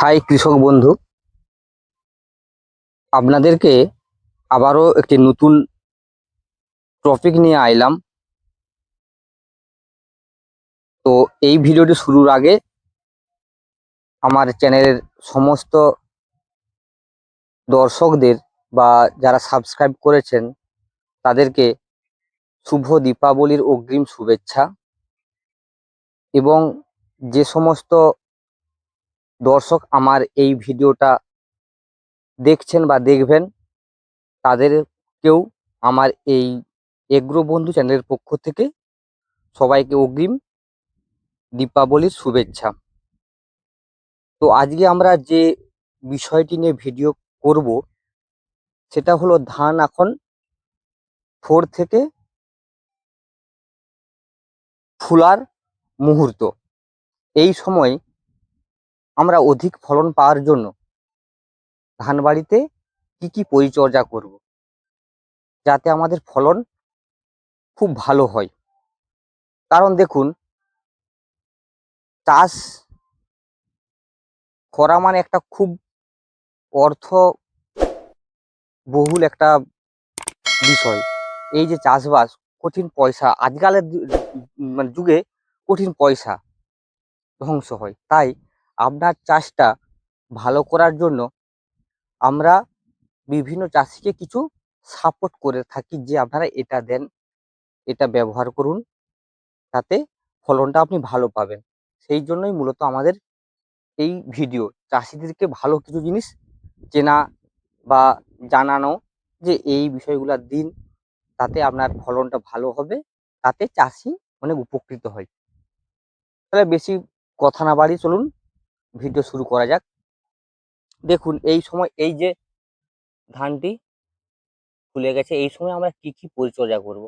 High কৃষক বন্ধু। আপনাদেরকে আবারও একটি নতুন টপিক নিয়ে আইলাম। তো এই ভিডিওটি শুরুর আগে আমার চ্যানেলের সমস্ত দর্শকদের বা যারা সাবস্ক্রাইব করেছেন, তাদেরকে শুভ দীপাবলির অগ্রিম শুভেচ্ছা। এবং যে সমস্ত দর্শক আমার এই ভিডিওটা দেখছেন বা দেখবেন তাদেরকেও আমার এই এগ্রো বন্ধু চ্যানেলের পক্ষ থেকে সবাইকে অগ্রিম দীপাবলির শুভেচ্ছা। তো আজকে আমরা যে বিষয়টি নিয়ে ভিডিও করব, সেটা হলো ধান এখন ফোর থেকে ফুলার মুহূর্ত। এই সময় আমরা অধিক ফলন পাওয়ার জন্য ধান বাড়িতে কি কি পরিচর্যা করব? যাতে আমাদের ফলন খুব ভালো হয়। কারণ দেখুন, চাষ করা মানে একটা খুব অর্থ বহুল একটা বিষয়। এই যে চাষবাস, কঠিন পয়সা, আজকালের মানে যুগে কঠিন পয়সা ধ্বংস হয়। তাই আপনার চাষটা ভালো করার জন্য আমরা বিভিন্ন চাষিকে কিছু সাপোর্ট করে থাকি যে আপনারা এটা দেন, এটা ব্যবহার করুন, তাতে ফলনটা আপনি ভালো পাবেন। সেই জন্যই মূলত আমাদের এই ভিডিও চাষিদেরকে ভালো কিছু জিনিস চেনা বা জানানো যে এই বিষয়গুলো দিন, তাতে আপনার ফলনটা ভালো হবে, তাতে চাষি অনেক উপকৃত হয়। তাহলে বেশি কথা না বাড়ি চলুন ভিডিও শুরু করা যাক। দেখুন, এই সময় এই যে ধানটি ফুলে গেছে, এই সময় আমরা কি কি পরিচর্যা করব?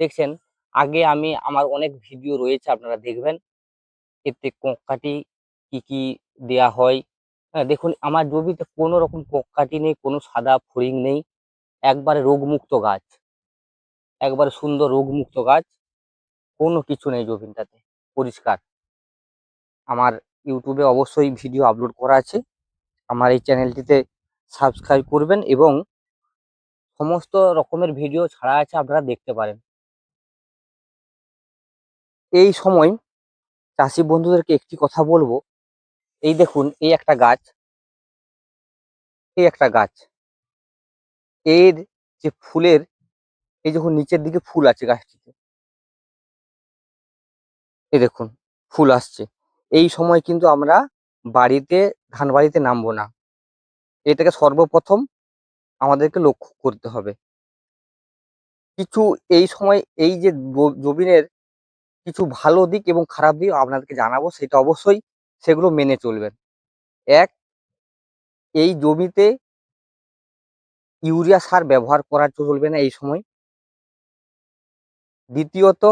দেখছেন, আগে আমি, আমার অনেক ভিডিও রয়েছে, আপনারা দেখবেন। এতে কোঁকাটি কি কি দেয়া হয়? হ্যাঁ দেখুন, আমার জমিতে কোনো রকম কোঁকাটি নেই, কোনো সাদা ফড়িং নেই। একবারে রোগমুক্ত গাছ। একবারে সুন্দর রোগমুক্ত গাছ। কোনো কিছু নেই জমিটাতে, পরিষ্কার। আমার ইউটিউবে অবশ্যই ভিডিও আপলোড করা আছে। আমার এই চ্যানেলটিতে সাবস্ক্রাইব করবেন এবং সমস্ত রকমের ভিডিও ছাড়া আছে আপনারা দেখতে পারেন। এই সময় চাষি বন্ধুদেরকে একটি কথা বলব। এই দেখুন, এই একটা গাছ। এই একটা গাছ। এর যে ফুলের, এই যখন নিচের দিকে ফুল আছে গাছটিতে। এই দেখুন, ফুল আসছে। এই সময় কিন্তু আমরা বাড়িতে, ধান বাড়িতে নামবো না। এটাকে সর্বপ্রথম আমাদেরকে লক্ষ্য করতে হবে। কিছু এই সময় এই যে জমিনের কিছু ভালো দিক এবং খারাপ দিক আপনাদেরকে জানাব, সেটা অবশ্যই সেগুলো মেনে চলবেন। এক, এই জমিতে ইউরিয়া সার ব্যবহার করা চলবে না এই সময়। দ্বিতীয়ত,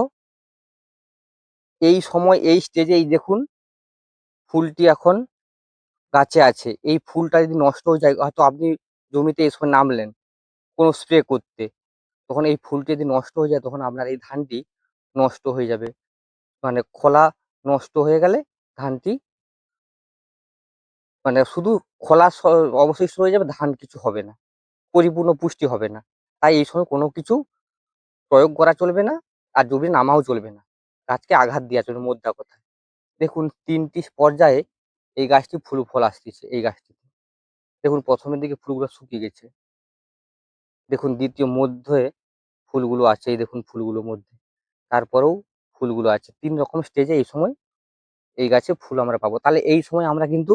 এই সময়, এই স্টেজে এই দেখুন ফুলটি এখন গাছে আছে। এই ফুলটা যদি নষ্ট হয়ে যায়, হয়তো আপনি জমিতে সময় নামলেন কোনো স্প্রে করতে। তখন এই ফুলটি যদি নষ্ট হয়ে যায়, তখন আপনার এই ধানটি নষ্ট হয়ে যাবে। মানে খোলা নষ্ট হয়ে গেলে ধানটি মানে শুধু খোলা অবশিষ্ট হয়ে যাবে, ধান কিছু হবে না। পরিপূর্ণ পুষ্টি হবে না। তাই এই সময় কোনো কিছু প্রয়োগ করা চলবে না, আর জমি নামাও চলবে না। গাছকে আঘাত দেওয়া চলবে মোদ্দা কথা। দেখুন, তিনটি পর্যায়ে এই গাছটি ফুল, ফল আসতেছে, এই গাছটিতে। দেখুন, প্রথমের দিকে ফুলগুলো শুকিয়ে গেছে। দেখুন, দ্বিতীয় মধ্যে ফুলগুলো আছে, এই দেখুন ফুলগুলোর মধ্যে। তারপরেও ফুলগুলো আছে। তিন রকম স্টেজে এই সময় এই গাছে ফুল আমরা পাবো। তাহলে এই সময় আমরা কিন্তু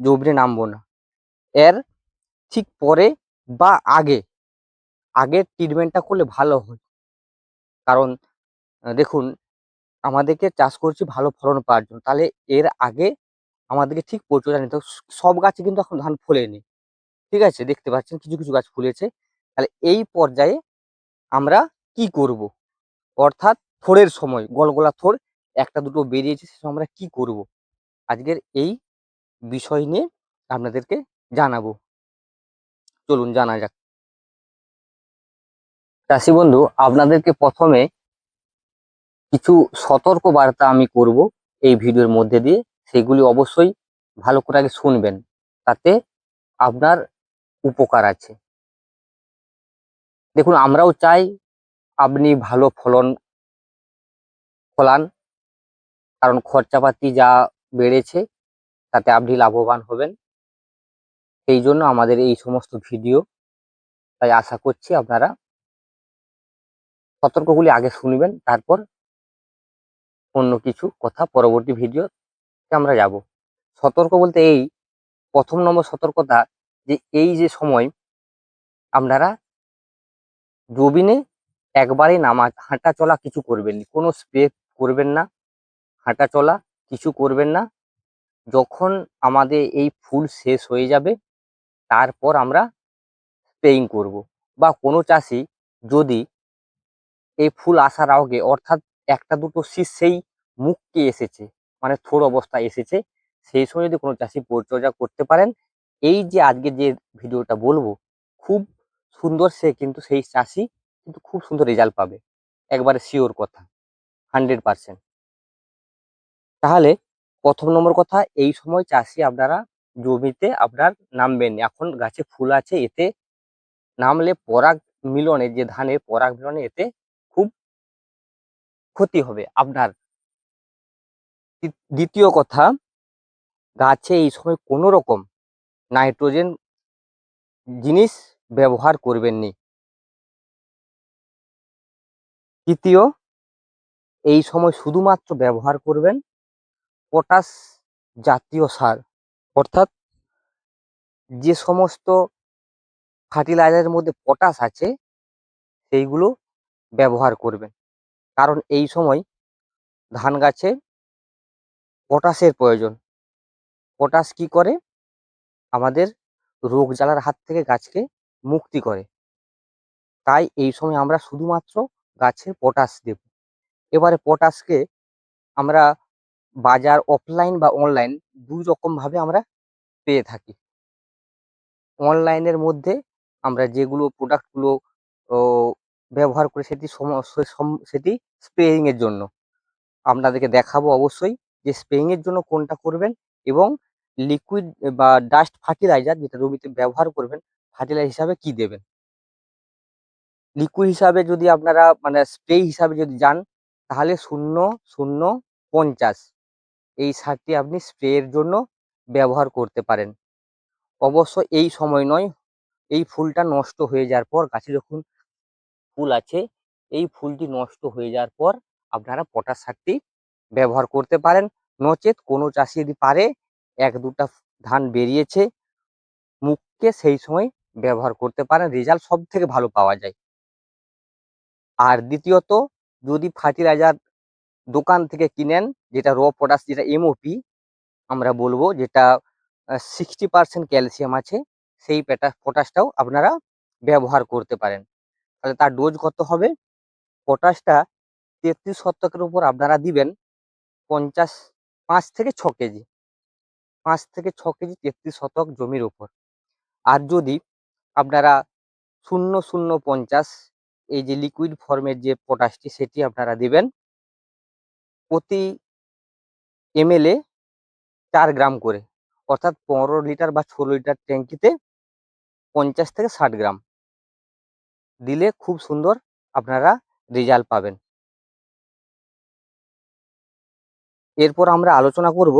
জবরে নামবো না। এর ঠিক পরে বা আগে আগের ট্রিটমেন্টটা করলে ভালো হয়। কারণ দেখুন আমাদেরকে চাষ করছি ভালো ফলন পাওয়ার জন্য। তাহলে এর আগে আমাদেরকে ঠিক পরিচর্যা নিতে সব গাছে কিন্তু এখন ধান ফোলেনি। ঠিক আছে? দেখতে পাচ্ছেন কিছু কিছু গাছ ফুলেছে। তাহলে এই পর্যায়ে আমরা কি করব? অর্থাৎ থোড়ের সময়, গলগলা থোড় একটা দুটো বেরিয়েছে, সে আমরা কি করব? আজকের এই বিষয় নিয়ে আপনাদেরকে জানাব। চলুন জানা যাক। চাষি বন্ধু আপনাদেরকে প্রথমে কিছু সতর্ক বার্তা আমি করব এই ভিডিওর মধ্যে দিয়ে। সেগুলি অবশ্যই ভালো করে আগে শুনবেন, তাতে আপনার উপকার আছে। দেখুন, আমরাও চাই আপনি ভালো ফলন ফলান, কারণ খরচাপাতি যা বেড়েছে, তাতে আপনি লাভবান হবেন। সেই জন্য আমাদের এই সমস্ত ভিডিও, তাই আশা করছি আপনারা সতর্কগুলি আগে শুনবেন, তারপর অন্য কিছু কথা পরবর্তী ভিডিওতে আমরা যাব। সতর্ক বলতে এই প্রথম নম্বর সতর্কতা যে এই যে সময় আপনারা জবিনে একবারে নামা হাঁটা চলা কিছু করবেন না। কোনো স্প্রে করবেন না, হাঁটা চলা কিছু করবেন না। যখন আমাদের এই ফুল শেষ হয়ে যাবে, তারপর আমরা স্প্রেইং করব। বা কোনো চাষি যদি এই ফুল আসার আগে, অর্থাৎ একটা দুটো শীষ সেই মুখকে এসেছে মানে থোড় অবস্থায় এসেছে, সেই সময় যদি কোনো চাষি পরিচর্যা করতে পারেন, এই যে আজকে যে ভিডিওটা বলব, খুব সুন্দর সে কিন্তু সেই চাষি কিন্তু খুব সুন্দর রেজাল্ট পাবে, একবারে শিওর কথা হান্ড্রেড পার্সেন্ট তাহলে প্রথম নম্বর কথা, এই সময় চাষি আপনারা জমিতে আপনার নামবেন এখন গাছে ফুল আছে, এতে নামলে পরাগ মিলনে, যে ধানের পরাগ মিলনে, এতে ক্ষতি হবে। আপনার দ্বিতীয় কথা, গাছে এই সময় কোনো রকম নাইট্রোজেন জিনিস ব্যবহার করবেন নি তৃতীয়, এই সময় শুধুমাত্র ব্যবহার করবেন পটাশ জাতীয় সার। অর্থাৎ যে সমস্ত ফার্টিলাইজারের মধ্যে পটাশ আছে, সেইগুলো ব্যবহার করবেন। কারণ এই সময় ধান গাছে পটাশের প্রয়োজন। পটাশ কি করে? আমাদের রোগ জ্বালার হাত থেকে গাছকে মুক্তি করে। তাই এই সময় আমরা শুধুমাত্র গাছে পটাশ দেব। এবারে পটাশকে আমরা বাজার অফলাইন বা অনলাইন দুই রকম ভাবে আমরা পেয়ে থাকি। অনলাইনের মধ্যে আমরা যেগুলো প্রোডাক্টগুলো ব্যবহার করে সেটি সেটি স্প্রেইং এর জন্য। আপনাদেরকে দেখাবো অবশ্যই যে স্প্রেইং এর জন্য কোনটা করবেন এবং লিকুইড বা ডাস্ট ফার্টিলাইজার যেটা জমিতে ব্যবহার করবেন ফার্টিলাইজার হিসাবে কি দেবেন। লিকুইড হিসাবে যদি আপনারা মানে স্প্রে হিসাবে যদি যান, তাহলে শূন্য শূন্য, পঞ্চাশ এই সারটি আপনি স্প্রের জন্য ব্যবহার করতে পারেন। অবশ্য এই সময় নয়, এই ফুলটা নষ্ট হয়ে যাওয়ার পর গাছে যখন ফুল আছে, এই ফুলটি নষ্ট হয়ে যাওয়ার পর আপনারা পটাশ সারটি ব্যবহার করতে পারেন। নচেত কোনো চাষি যদি পারে, এক দুটা ধান বেরিয়েছে, মুখকে সেই সময় ব্যবহার করতে পারেন। রেজাল্ট সব থেকে ভালো পাওয়া যায়। আর দ্বিতীয়ত, যদি ফার্টিলাইজার দোকান থেকে কিনেন, যেটা র পটাশ যেটা এমওপি আমরা বলব যেটা সিক্সটি পার্সেন্ট ক্যালসিয়াম আছে, সেই পেটা পটাশটাও আপনারা ব্যবহার করতে পারেন। তাহলে তার ডোজ কত হবে? পটাশটা তেত্রিশ শতকের উপর আপনারা দিবেন পঞ্চাশ, পাঁচ থেকে ছ কেজি। পাঁচ থেকে ছ কেজি তেত্রিশ শতক জমির উপর। আর যদি আপনারা শূন্য শূন্য পঞ্চাশ এই যে লিকুইড ফর্মের যে পটাশটি সেটি আপনারা দিবেন প্রতি এমএলএ চার গ্রাম করে। অর্থাৎ পনেরো লিটার বা ষোলো লিটার ট্যাঙ্কিতে পঞ্চাশ থেকে ষাট গ্রাম। দিলে খুব সুন্দর আপনারা রেজাল্ট পাবেন। এরপর আমরা আলোচনা করব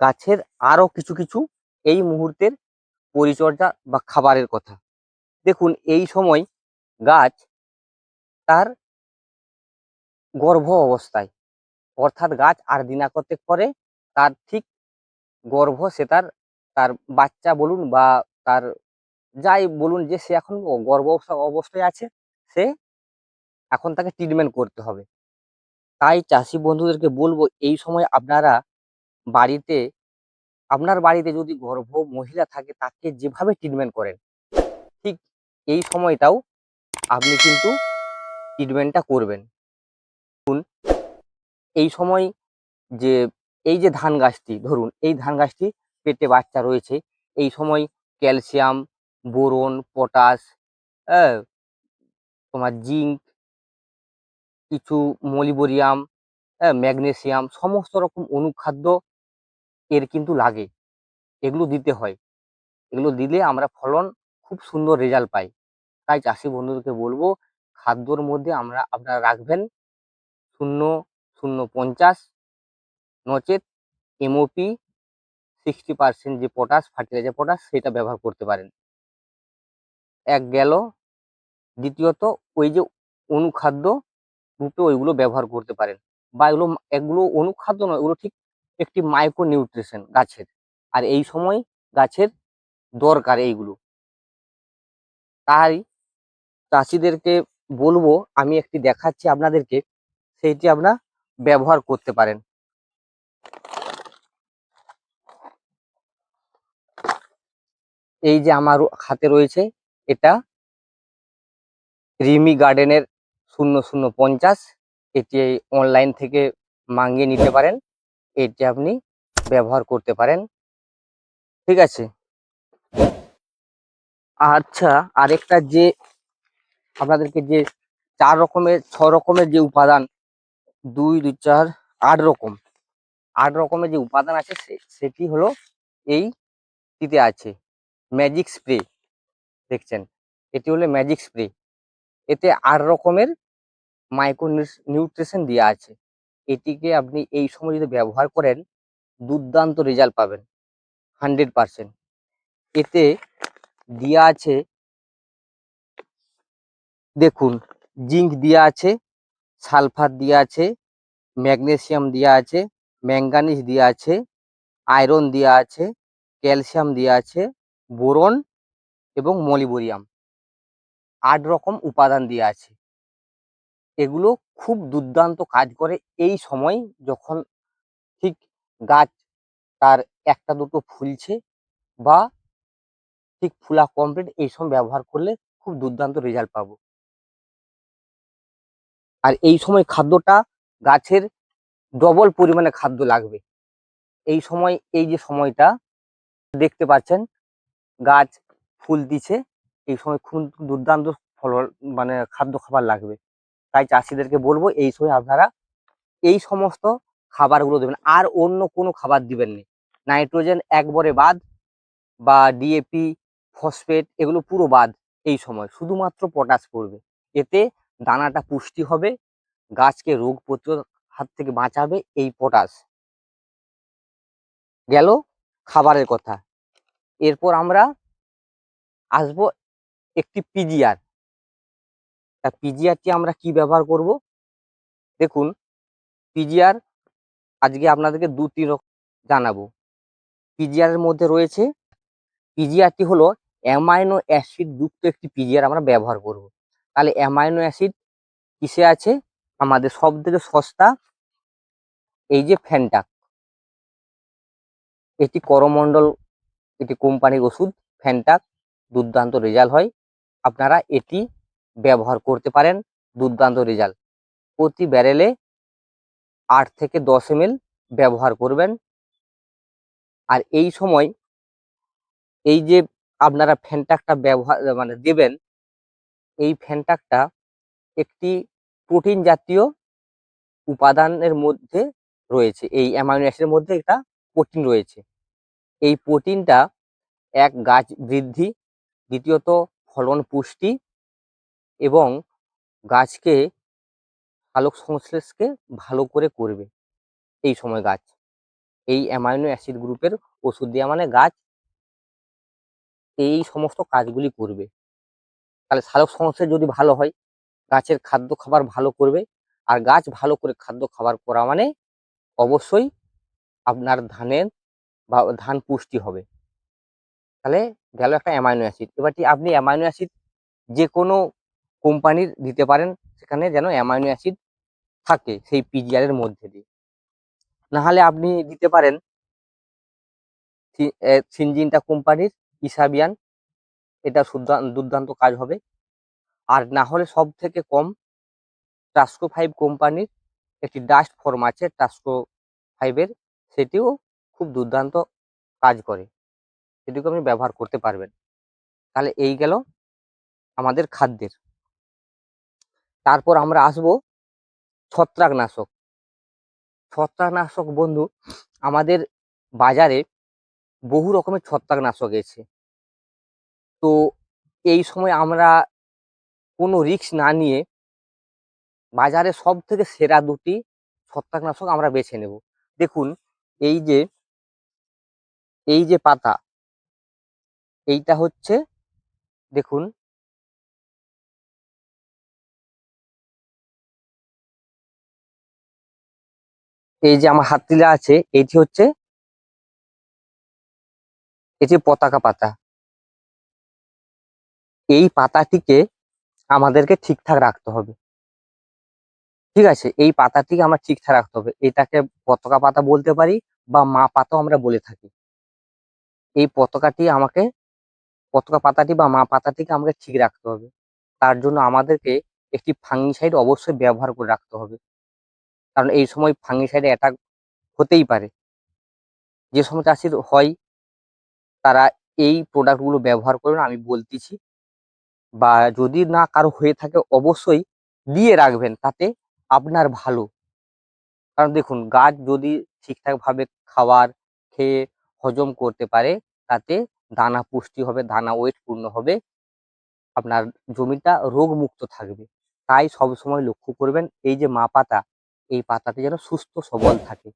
গাছের আরও কিছু কিছু এই মুহূর্তের পরিচর্যা বা খাবারের কথা। দেখুন, এই সময় গাছ তার গর্ভ অবস্থায়, অর্থাৎ গাছ আর দিনাকতেক করে, তার ঠিক গর্ভ সে তার তার বাচ্চা বলুন বা তার যাই বলুন যে সে এখন গর্ভ অবস্থা- অবস্থায় আছে, সে এখন তাকে ট্রিটমেন্ট করতে হবে। তাই চাষি বন্ধুদেরকে বলব, এই সময় আপনারা বাড়িতে, আপনার বাড়িতে যদি গর্ভ মহিলা থাকে, তাকে যেভাবে ট্রিটমেন্ট করেন, ঠিক এই সময়টাও আপনি কিন্তু ট্রিটমেন্টটা করবেন। এই সময় যে, এই যে ধান গাছটি ধরুন, এই ধান গাছটি পেটে বাচ্চা রয়েছে, এই সময় ক্যালসিয়াম বোরন, পটাশ হ্যাঁ তোমার জিঙ্ক, কিছু মলিবোরিয়াম হ্যাঁ ম্যাগনেসিয়াম, সমস্ত রকম অনুখাদ্য এর কিন্তু লাগে। এগুলো দিতে হয়। এগুলো দিলে আমরা ফলন খুব সুন্দর রেজাল্ট পাই। তাই চাষি বন্ধুদেরকে বলব, খাদ্যর মধ্যে আমরা, আপনারা রাখবেন শূন্য শূন্য পঞ্চাশ, নচেত এমওপি সিক্সটি পার্সেন্ট যে পটাশ ফার্টিলাইজার পটাশ, সেটা ব্যবহার করতে পারেন। এক গেল। দ্বিতীয়ত, ওই যে অনুখাদ্য রূপে ওইগুলো ব্যবহার করতে পারেন। বা এগুলো এগুলো অনুখাদ্য নয় এগুলো ঠিক একটি মাইক্রো নিউট্রিশন গাছের। আর এই সময় গাছের দরকার এইগুলো। তাই চাষিদেরকে বলব, আমি একটি দেখাচ্ছি আপনাদেরকে, সেইটি আপনারা ব্যবহার করতে পারেন। এই যে আমার হাতে রয়েছে এটা রিমি গার্ডেনের শূন্য শূন্য পঞ্চাশ। এটি অনলাইন থেকে মাঙ্গিয়ে নিতে পারেন। এটি আপনি ব্যবহার করতে পারেন। ঠিক আছে? আচ্ছা আরেকটা যে আপনাদেরকে যে চার রকমের, ছ রকমের যে উপাদান, দুই দুই, চার, আট রকম, আট রকমের যে উপাদান আছে সেটি হলো এই টিতে আছে। Magic spray. দেখছেন, এটি হলো ম্যাজিক স্প্রে এতে আর রকমের মাইক্রো নিউট্রিশন দেওয়া আছে। এটিকে আপনি এই সময় যদি ব্যবহার করেন, দুর্দান্ত রেজাল্ট পাবেন হান্ড্রেড পার্সেন্ট এতে দেওয়া আছে, দেখুন জিঙ্ক দেওয়া আছে সালফার দেওয়া আছে ম্যাগনেসিয়াম দেওয়া আছে ম্যাঙ্গানিজ দেওয়া আছে আয়রন দেওয়া আছে ক্যালসিয়াম দেওয়া আছে বোরন এবং মলিবোরিয়াম। আট রকম উপাদান দিয়ে আছে। এগুলো খুব দুর্দান্ত কাজ করে এই সময় যখন ঠিক গাছ তার একটা দুটো ফুলছে বা ঠিক ফুলা কমপ্লিট এই সময় ব্যবহার করলে খুব দুর্দান্ত রেজাল্ট পাবো। আর এই সময় খাদ্যটা গাছের ডবল পরিমাণে খাদ্য লাগবে। এই সময়, এই যে সময়টা, দেখতে পাচ্ছেন, গাছ ফুল দিছে, এই সময় খুব দুর্দান্ত ফল মানে খাদ্য খাবার লাগবে। তাই চাষিদেরকে বলব, এই সময় আপনারা এই সমস্ত খাবারগুলো দেবেন। আর অন্য কোনো খাবার দিবেন না। নাইট্রোজেন একবারে বাদ বা ডিএপি ফসফেট, এগুলো পুরো বাদ এই সময়। শুধুমাত্র পটাশ পড়বে। এতে দানাটা পুষ্টি হবে, গাছকে রোগ প্রতিরোধ হাত থেকে বাঁচাবে এই পটাশ। গেল খাবারের কথা। এরপর আমরা আসব একটি পিজিআর তা পিজিআরটি আমরা কি ব্যবহার করব? দেখুন পিজিআর আজকে আপনাদেরকে দু তিন জানাব। পিজিআর এর মধ্যে রয়েছে পিজিআরটি হলো অ্যামাইনো অ্যাসিড যুক্ত একটি পিজিআর আমরা ব্যবহার করব। তাহলে অ্যামাইনো অ্যাসিড কিসে আছে? আমাদের সব থেকে সস্তা এই যে ফ্যানটাক এটি করমণ্ডল, এটি কোম্পানির ওষুধ ফ্যানটাক দুর্দান্ত রেজাল্ট হয়। আপনারা এটি ব্যবহার করতে পারেন দুর্দান্ত রেজাল্ট প্রতি ব্যারেলে আট থেকে দশ এম ব্যবহার করবেন। আর এই সময় এই যে আপনারা ফ্যানটাকটা ব্যবহার মানে দেবেন, এই ফ্যানটাকটা একটি প্রোটিন জাতীয় উপাদানের মধ্যে রয়েছে। এই অ্যামাইনো অ্যাসিডের মধ্যে একটা প্রোটিন রয়েছে। এই প্রোটিনটা এক গাছ বৃদ্ধি দ্বিতীয়ত ফলন পুষ্টি এবং গাছকে সালোক সংশ্লেষকে ভালো করে করবে এই সময় গাছ। এই অ্যামাইনো অ্যাসিড গ্রুপের ওষুধ দেওয়া মানে গাছ এই সমস্ত কাজগুলি করবে। তাহলে সালোক সংশ্লেষ যদি ভালো হয়, গাছের খাদ্য খাবার ভালো করবে আর গাছ ভালো করে খাদ্য খাবার করা মানে অবশ্যই আপনার ধানের বা ধান পুষ্টি হবে। তাহলে গেল একটা অ্যামাইনো অ্যাসিড এবারটি আপনি অ্যামাইনো অ্যাসিড যে কোনো কোম্পানির দিতে পারেন, সেখানে যেন অ্যামাইনো অ্যাসিড থাকে সেই পিজিআর এর মধ্যে দিয়ে। নাহলে আপনি দিতে পারেন সিনজিনটা কোম্পানির ইসাবিয়ান এটা দুর্দান্ত কাজ হবে। আর না হলে সব থেকে কম টাস্কো ফাইভ কোম্পানির একটি ডাস্ট ফর্ম আছে টাস্কো ফাইভের সেটিও খুব দুর্দান্ত কাজ করে। সেটিকে আপনি ব্যবহার করতে পারবেন। তাহলে এই গেল আমাদের খাদ্যের। তারপর আমরা আসব ছত্রাকনাশক। ছত্রাকনাশক বন্ধু, আমাদের বাজারে বহু রকমের ছত্রাকনাশক এসে। তো এই সময় আমরা কোনো রিস্ক না নিয়ে বাজারে সব থেকে সেরা দুটি ছত্রাকনাশক আমরা বেছে নেব। দেখুন, এই যে এই যে পাতা এইটা হচ্ছে, দেখুন। এই যে আমার হাততিলা আছে, এটি হচ্ছে এটি পতাকা পাতা। এই পাতাটিকে আমাদেরকে ঠিকঠাক রাখতে হবে। ঠিক আছে? এই পাতাটিকে আমরা ঠিকঠাক রাখতে হবে। এটাকে পতাকা পাতা বলতে পারি বা মা পাতাও আমরা বলে থাকি। এই পতাকাটি আমাকে পতাকা পাতাটি বা মা পাতাটিকে আমাকে ঠিক রাখতে হবে। তার জন্য আমাদেরকে একটি ফাঙ্গিসাইড অবশ্যই ব্যবহার করে রাখতে হবে। কারণ এই সময় ফাঙ্গিসাইডে অ্যাটাক হতেই পারে। যে সময় চাষির হয়, তারা এই প্রোডাক্টগুলো ব্যবহার করবেন আমি বলতেছি। বা যদি না কারও হয়ে থাকে, অবশ্যই দিয়ে রাখবেন, তাতে আপনার ভালো। কারণ দেখুন, গাছ যদি ঠিকঠাকভাবে খাবার খেয়ে হজম করতে পারে, তাতে দানা পুষ্টি হবে, দানা ওয়েট পূর্ণ হবে, আপনার জমিটা রোগমুক্ত থাকবে। তাই সব সময় লক্ষ্য করবেন, এই যে মা পাতা, এই পাতাতে যেন সুস্থ সবল থাকে,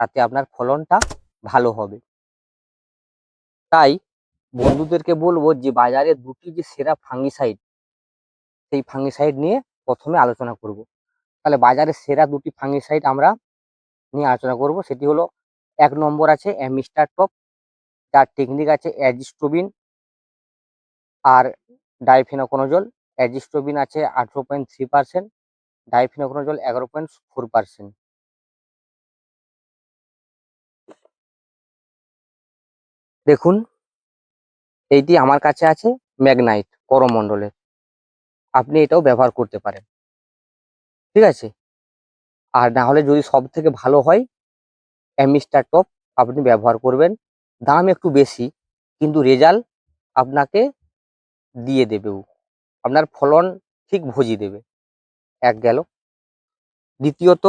তাতে আপনার ফলনটা ভালো হবে। তাই বন্ধুদেরকে বলব যে, বাজারে দুটি যে সেরা ফাঙ্গিসাইড সেই ফাঙ্গিসাইড নিয়ে প্রথমে আলোচনা করব। তাহলে বাজারে সেরা দুটি ফাঙ্গিসাইড আমরা নিয়ে আলোচনা করব, সেটি হলো এক নম্বর আছে অ্যামিস্টার টপ যার টেকনিক আছে অ্যাজিস্টোবিন আর ডাইফেনোকোনোজল অ্যাজিস্টোবিন আছে আঠেরো পয়েন্ট থ্রি পার্সেন্ট ডাইফেনোকোনোজল এগারো পয়েন্ট ফোর পার্সেন্ট দেখুন, এইটি আমার কাছে আছে ম্যাগনাইট করমণ্ডলের আপনি এটাও ব্যবহার করতে পারেন। ঠিক আছে? আর না হলে যদি সব থেকে ভালো হয়, অ্যামিস্টার টপ আপনি ব্যবহার করবেন। দাম একটু বেশি, কিন্তু রেজাল্ট আপনাকে দিয়ে দেবেও আপনার ফলন ঠিক ভোজি দেবে। এক গেল। দ্বিতীয়ত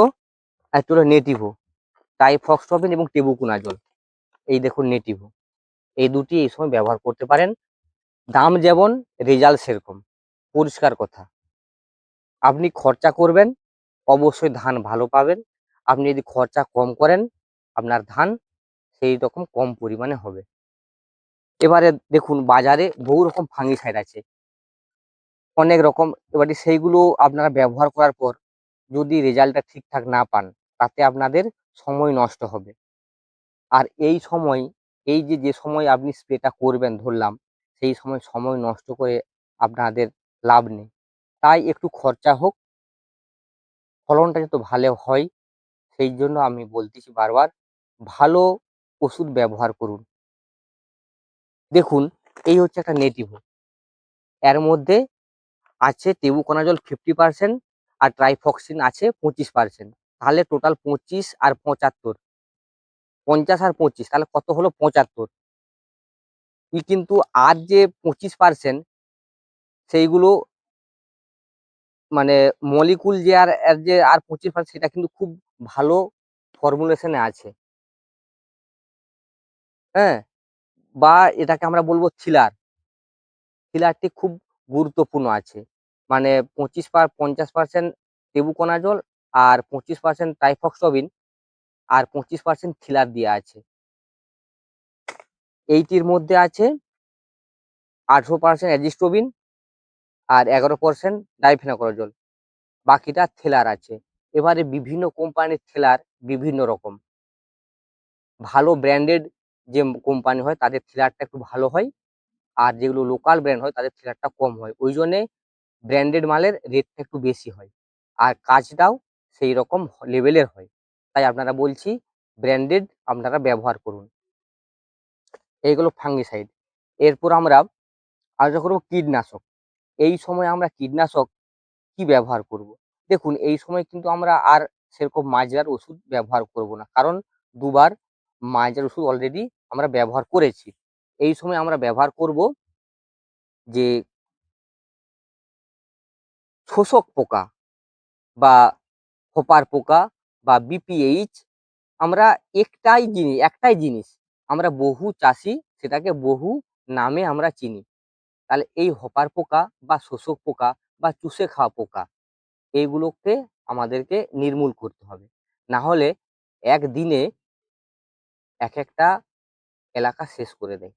একটা হলো নেটিভো টাইফক্সটবিন এবং টেবুকুনাজল এই দেখুন নেটিভো এই দুটি এই সময় ব্যবহার করতে পারেন। দাম যেমন রেজাল্ট সেরকম। পরিষ্কার কথা। আপনি খরচা করবেন, অবশ্যই ধান ভালো পাবেন। আপনি যদি খরচা কম করেন, আপনার ধান সেই রকম কম পরিমাণে হবে। এবারে দেখুন, বাজারে বহু রকম ফাঙ্গিসাইড আছে। অনেক রকম, এবারে সেইগুলো আপনারা ব্যবহার করার পর যদি রেজাল্টটা ঠিকঠাক না পান, তাতে আপনাদের সময় নষ্ট হবে। আর এই সময়, এই যে যে সময় আপনি স্প্রেটা করবেন ধরলাম, সেই সময় সময় নষ্ট করে আপনাদের লাভ নেই। তাই একটু খরচা হোক, ফলনটা যত ভালো হয়, সেই জন্য আমি বলতেছি বারবার, ভালো ওষুধ ব্যবহার করুন। দেখুন, এই হচ্ছে একটা নেটিভো। এর মধ্যে আছে টেবুকোনাজল ফিফটি পার্সেন্ট আর ট্রাইফক্সিন আছে পঁচিশ পার্সেন্ট। তাহলে টোটাল পঁচিশ আর পঁচাত্তর। পঞ্চাশ আর পঁচিশ, তাহলে কত হলো পঁচাত্তর? ই কিন্তু আর যে পঁচিশ পার্সেন্ট, সেইগুলো মানে মলিকুল যে আর যে আর পঁচিশ পার্সেন্ট, সেটা কিন্তু খুব ভালো ফর্মুলেশনে আছে। হ্যাঁ? বা এটাকে আমরা বলব থিলার থিলারটি খুব গুরুত্বপূর্ণ আছে। মানে পঁচিশ পার, পঞ্চাশ পার্সেন্ট টেবুকোনাজল আর পঁচিশ পার্সেন্ট টাইফক্সবিন আর পঁচিশ পার্সেন্ট থিলার দেওয়া আছে। এইটির মধ্যে আছে আঠেরো পার্সেন্ট অ্যাজিস্টোবিন আর এগারো পার্সেন্ট ডাইফেনাকোনাজল বাকিটা থেলার আছে। এবারে বিভিন্ন কোম্পানির থেলার বিভিন্ন রকম। ভালো ব্র্যান্ডেড যে কোম্পানি হয় তাদের থ্রিলারটা একটু ভালো হয়। আর যেগুলো লোকাল ব্র্যান্ড হয় তাদের থ্রিলারটা কম হয়। ওই জন্যে ব্র্যান্ডেড মালের রেটটা একটু বেশি হয়। আর কাজটাও সেই রকম লেভেলের হয়। তাই আপনারা বলছি ব্র্যান্ডেড আপনারা ব্যবহার করুন। এইগুলো ফাঙ্গিসাইড এরপর আমরা আলোচনা করব কীটনাশক। এই সময় আমরা কীটনাশক কি ব্যবহার করব। দেখুন, এই সময় কিন্তু আমরা আর সেরকম মাজরার ওষুধ ব্যবহার করব না। কারণ দুবার মাজরার ওষুধ অলরেডি আমরা ব্যবহার করেছি। এই সময় আমরা ব্যবহার করব যে শোষক পোকা বা হোপার পোকা বা বিপিএইচ আমরা একটাই জিনিস একটাই জিনিস আমরা বহু চাষি সেটাকে বহু নামে আমরা চিনি। তাহলে এই হপার পোকা বা শোষক পোকা বা চুষে খাওয়া পোকা এইগুলোকে আমাদেরকে নির্মূল করতে হবে। না হলে একদিনে এক একটা এলাকা শেষ করে দেয়।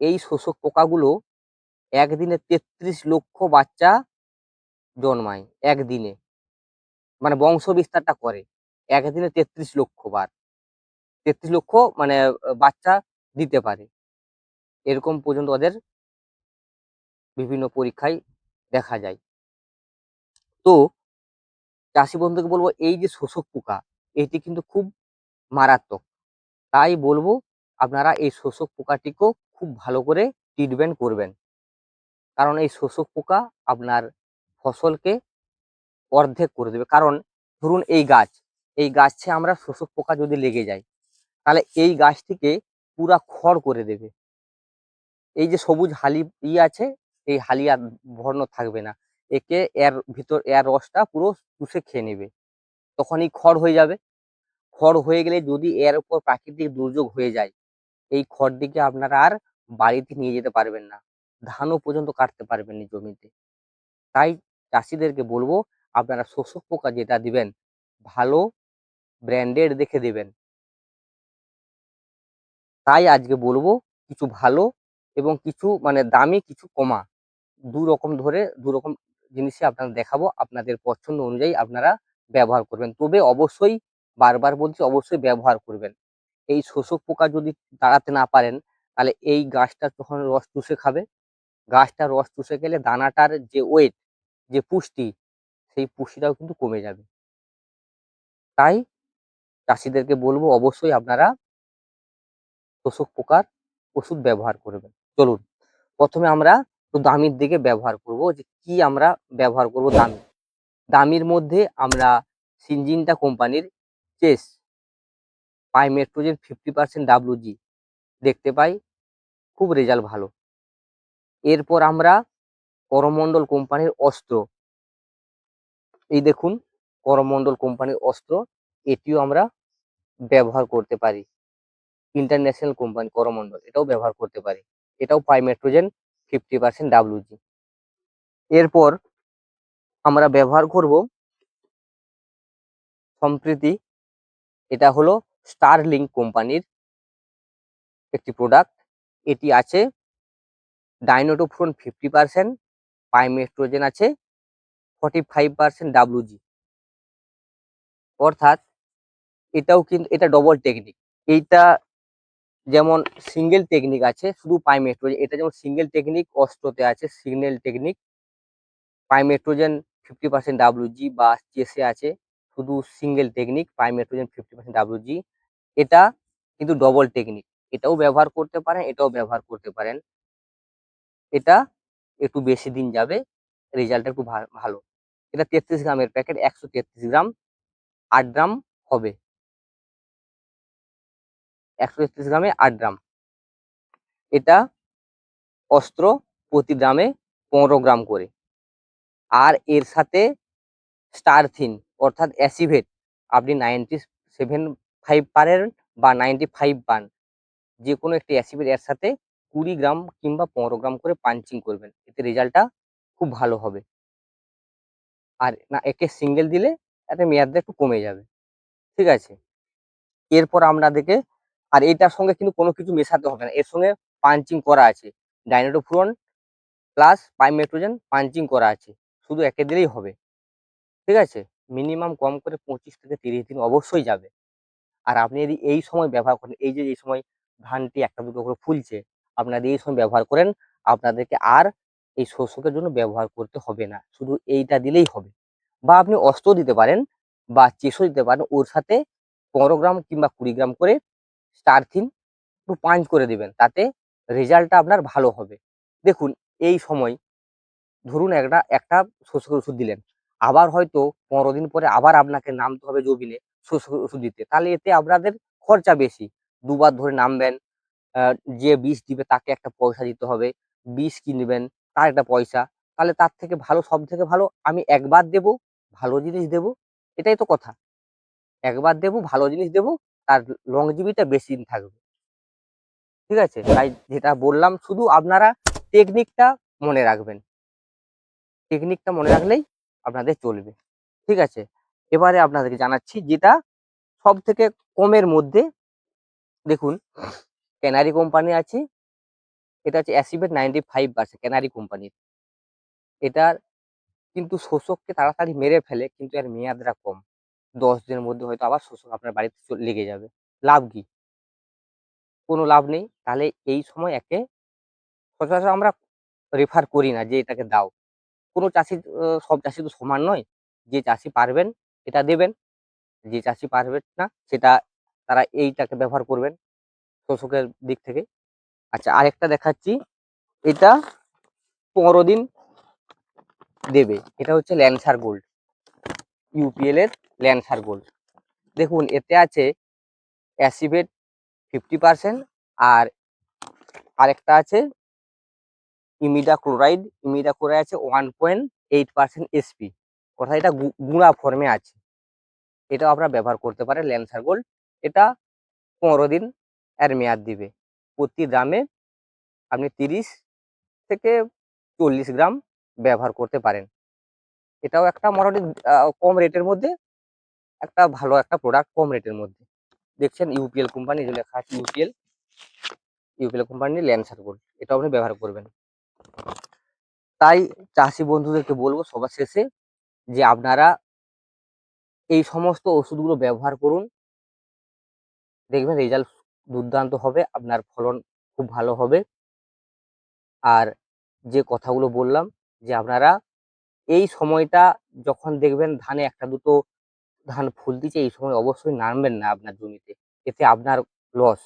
এই শোষক পোকাগুলো একদিনে তেত্রিশ লক্ষ বাচ্চা জন্মায় একদিনে। মানে বংশ বিস্তারটা করে। একদিনে তেত্রিশ লক্ষ বার। তেত্রিশ লক্ষ মানে বাচ্চা দিতে পারে। এরকম পর্যন্ত ওদের বিভিন্ন পরীক্ষায় দেখা যায়। তো চাষি বন্ধুকে বলব, এই যে শোষক পোকা, এটি কিন্তু খুব মারাত্মক। তাই বলব আপনারা এই শোষক পোকাটিকেও খুব ভালো করে ট্রিটমেন্ট করবেন। কারণ এই শোষক পোকা আপনার ফসলকে অর্ধেক করে দেবে। কারণ ধরুন এই গাছ, এই গাছে আমরা শোষক পোকা যদি লেগে যায়, তাহলে এই গাছটিকে পুরা খড় করে দেবে। এই যে সবুজ হালি ই আছে, এই হালি আর বর্ণ থাকবে না। একে এর ভিতর, এর রসটা পুরো চুষে খেয়ে নেবে। তখনই খড় হয়ে যাবে। খড় হয়ে গেলে যদি এর উপর প্রাকৃতিক দুর্যোগ হয়ে যায় এই খড়টিকে আপনারা আর বাড়িতে নিয়ে যেতে পারবেন না। ধানও পর্যন্ত কাটতে পারবেন না জমিতে। তাই চাষিদেরকে বলব, আপনারা শোষক পোকা যেটা দিবেন, ভালো ব্র্যান্ডেড দেখে দেবেন। তাই আজকে বলব, কিছু ভালো এবং কিছু মানে দামি, কিছু কমা। দু রকম ধরে, দু রকম জিনিসই আপনাদের দেখাবো, আপনাদের পছন্দ অনুযায়ী আপনারা ব্যবহার করবেন। তবে অবশ্যই, বারবার বলছি, অবশ্যই ব্যবহার করবেন। এই শোষক পোকা যদি তাড়াতে না পারেন, তাহলে এই গাছটা তখন রস চুষে খাবে। গাছটা রস চুষে গেলে দানাটার যে ওয়েট যে পুষ্টি, সেই পুষ্টিটাও কিন্তু কমে যাবে। তাই চাষিদেরকে বলব অবশ্যই আপনারা শোষক পোকার ওষুধ ব্যবহার করবেন। চলুন, প্রথমে আমরা তো দামির দিকে ব্যবহার করব যে কি আমরা ব্যবহার করব দামি। দামির মধ্যে আমরা সিনজিনটা কোম্পানির Chess pymetrozine fifty percent WG দেখতে পাই, খুব রেজাল্ট ভালো। এরপর আমরা করমণ্ডল কোম্পানির অস্ত্র, এই দেখুন, করমণ্ডল কোম্পানির অস্ত্র, এটিও আমরা ব্যবহার করতে পারি। ইন্টারন্যাশনাল কোম্পানি করমণ্ডল, এটাও ব্যবহার করতে পারি। এটাও পাই মেট্রোজেন ফিফটি পার্সেন্ট ডাব্লুজি এরপর আমরা ব্যবহার করব সম্প্রীতি, এটা হলো স্টারলিং কোম্পানির একটি প্রোডাক্ট এটি আছে ডাইনোটোফ্রন ফিফটি পার্সেন্ট পাইমেট্রোজেন আছে ফর্টি ফাইভ পার্সেন্ট ডাব্লুজি অর্থাৎ এটাও কিন্তু এটা ডবল টেকনিক এইটা যেমন সিঙ্গেল টেকনিক আছে, শুধু পাইমেট্রোজেন এটা যেমন সিঙ্গেল টেকনিক অস্ত্রতে আছে single technique pymetrozine fifty percent WG বা চেসে আছে, শুধু single technique pymetrozine fifty percent WG এটা কিন্তু ডবল টেকনিক এটাও ব্যবহার করতে পারেন, এটাও ব্যবহার করতে পারেন। এটা একটু বেশি দিন যাবে রেজাল্ট একটু ভালো। এটা তেত্রিশ গ্রামের প্যাকেট একশো তেত্রিশ গ্রাম, আট গ্রাম হবে। একশো তেত্রিশ গ্রামে আট গ্রাম। এটা অস্ত্র প্রতি গ্রামে পনেরো গ্রাম করে। আর এর সাথে স্টারথিন, অর্থাৎ অ্যাসিভেট, আপনি নাইনটি সেভেন ফাইভ পারেন বা নাইনটি ফাইভ পান। যে কোনো একটি অ্যাসিভেট এর সাথে কুড়ি গ্রাম কিংবা পনেরো গ্রাম করে পাঞ্চিং করবেন। এতে রেজাল্টটা খুব ভালো হবে। আর না, একে সিঙ্গেল দিলে এতে মেয়াদটা একটু কমে যাবে। ঠিক আছে? এরপর আপনাদেরকে, আর এটার সঙ্গে কিন্তু কোনো কিছু মেশাতে হবে না। এর সঙ্গে পাঞ্চিং করা আছে। ডাইনোটোফ্রন প্লাস পাইমেট্রোজেন পাঞ্চিং করা আছে। শুধু একে দিলেই হবে। ঠিক আছে? মিনিমাম কম করে পঁচিশ থেকে তিরিশ দিন অবশ্যই যাবে। আর আপনি যদি এই সময় ব্যবহার করেন, এই যে, এই সময় ধানটি একটা দুটো করে ফুলছে, আপনারা এই সময় ব্যবহার করেন, আপনাদেরকে আর এই শস্যকের জন্য ব্যবহার করতে হবে না। শুধু এইটা দিলেই হবে। বা আপনি অস্ত্র দিতে পারেন বা চেষও দিতে পারেন, ওর সাথে পনেরো গ্রাম কিংবা কুড়ি গ্রাম করে স্টারথিন একটু পাঞ্চ করে দিবেন, তাতে রেজাল্টটা আপনার ভালো হবে। দেখুন, এই সময় ধরুন একটা একটা শস্যের ওষুধ দিলেন, আবার হয়তো পনেরো দিন পরে আবার আপনাকে নামতে হবে জমিনে ওষুধ দিতে। তাহলে এতে আপনাদের খরচা বেশি। দুবার ধরে নামবেন যে বিষ দিবে তাকে একটা পয়সা দিতে হবে, বিষ কিনবেন, তার একটা পয়সা। তাহলে তার থেকে ভালো, সব থেকে ভালো আমি একবার দেব, ভালো জিনিস দেব, এটাই তো কথা। একবার দেব, ভালো জিনিস দেব, তার লংজিভিটা বেশি দিন থাকবে। ঠিক আছে? তাই যেটা বললাম, শুধু আপনারা টেকনিকটা মনে রাখবেন। টেকনিকটা মনে রাখলেই আপনাদের চলবে। ঠিক আছে? এবারে আপনাদেরকে জানাচ্ছি যেটা সব থেকে কমের মধ্যে, দেখুন, ক্যানারি কোম্পানি আছে, এটা হচ্ছে অ্যাসিভেট নাইনটি ফাইভ আছে ক্যানারি কোম্পানির। এটার কিন্তু শোষককে তাড়াতাড়ি মেরে ফেলে, কিন্তু এর মেয়াদটা কম। দশ দিনের মধ্যে হয়তো আবার শোষক আপনার বাড়িতে লেগে যাবে। লাভ কি? কোনো লাভ নেই। তাহলে এই সময় একে সচরাচর আমরা রেফার করি না যে এটাকে দাও। কোনো চাষি সব চাষি তো সমান নয়। যে চাষি পারবেন এটা দেবেন। যে চাষি পারবেন না, সেটা তারা এইটাকে ব্যবহার করবেন শোষকের দিক থেকে। আচ্ছা আরেকটা দেখাচ্ছি। এটা পনেরো দিন দেবে। এটা হচ্ছে ল্যান্সার গোল্ড। ইউপিএল এর ল্যান্সার গোল্ড। দেখুন, এতে আছে অ্যাসিভেট ফিফটি পার্সেন্ট আর আরেকটা আছে ইমিডা ক্লোরাইড ইমিডা ক্লোরাইড আছে one point eight percent SP. অর্থাৎ এটা গুঁড়া ফর্মে আছে। এটাও আপনারা ব্যবহার করতে পারেন, ল্যান্সার গোল্ড। এটা পনেরো দিন এর মেয়াদ দিবে। প্রতি গ্রামে আপনি তিরিশ থেকে চল্লিশ গ্রাম ব্যবহার করতে পারেন। এটাও একটা মোটামুটি কম রেটের মধ্যে, একটা ভালো একটা প্রোডাক্ট কম রেটের মধ্যে। দেখছেন ইউপিএল কোম্পানি যে লেখা আছে ইউপিএল ইউপিএল কোম্পানির ল্যান্সার গোল্ড। এটাও আপনি ব্যবহার করবেন। তাই চাষি বন্ধুদেরকে বলব, সবার শেষে যে আপনারা এই সমস্ত ওষুধগুলো ব্যবহার করুন। দেখবেন রেজাল্ট দুর্দান্ত হবে, আপনার ফলন খুব ভালো হবে। আর যে কথাগুলো বললাম যে আপনারা এই সময়টা যখন দেখবেন ধানে একটা দুটো ধান ফুল দিচ্ছে এই সময় অবশ্যই নামবেন না আপনার জমিতে। এতে আপনার লস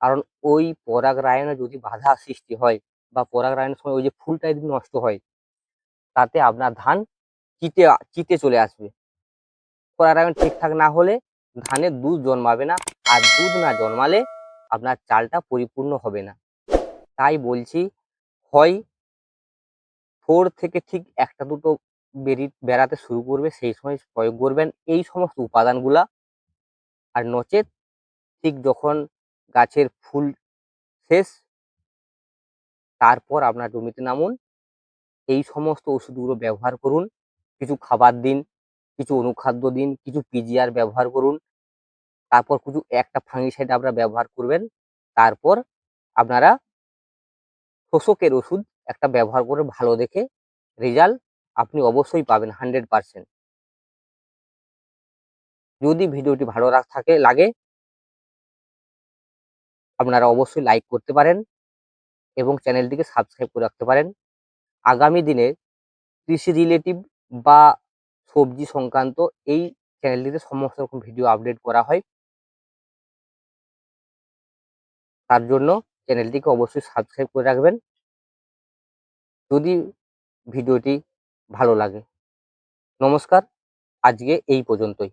কারণ ওই পরাগরায়নে যদি বাধা সৃষ্টি হয় বা পরাগরায়নের সময় ওই যে ফুলটা যদি নষ্ট হয়, তাতে আপনার ধান চিতে চিতে চলে আসবে। পরাগরায়ন ঠিকঠাক না হলে ধানে দুধ জন্মাবে না। আর দুধ না জন্মালে আপনার চালটা পরিপূর্ণ হবে না। তাই বলছি, হয় ফোর থেকে ঠিক একটা দুটো বেরি, বেড়াতে শুরু করবে, সেই সময় প্রয়োগ করবেন। এই সমস্ত উপাদানগুলা। আর নচেত ঠিক যখন গাছের ফুল শেষ, তারপর আপনার জমিতে নামুন। এই সমস্ত ওষুধগুলো ব্যবহার করুন। কিছু খাবার দিন, কিছু অনুখাদ্য দিন, কিছু পিজিআর ব্যবহার করুন। তারপর কিছু একটা ফাঙ্গিসাইড আপনারা ব্যবহার করবেন। তারপর আপনারা শোষকের ওষুধ একটা ব্যবহার করে ভালো দেখে রেজাল্ট আপনি অবশ্যই পাবেন হান্ড্রেড পার্সেন্ট। যদি ভিডিওটি ভালো থাকে, লাগে, আপনারা অবশ্যই লাইক করতে পারেন এবং চ্যানেলটিকে সাবস্ক্রাইব করে রাখতে পারেন। আগামী দিনে কৃষি রিলেটিভ বা সবজি সংক্রান্ত এই চ্যানেলটিতে সমস্ত রকম ভিডিও আপডেট করা হয়। তার জন্য চ্যানেলটিকে অবশ্যই সাবস্ক্রাইব করে রাখবেন। যদি ভিডিওটি ভালো লাগে। নমস্কার, আজকে এই পর্যন্তই।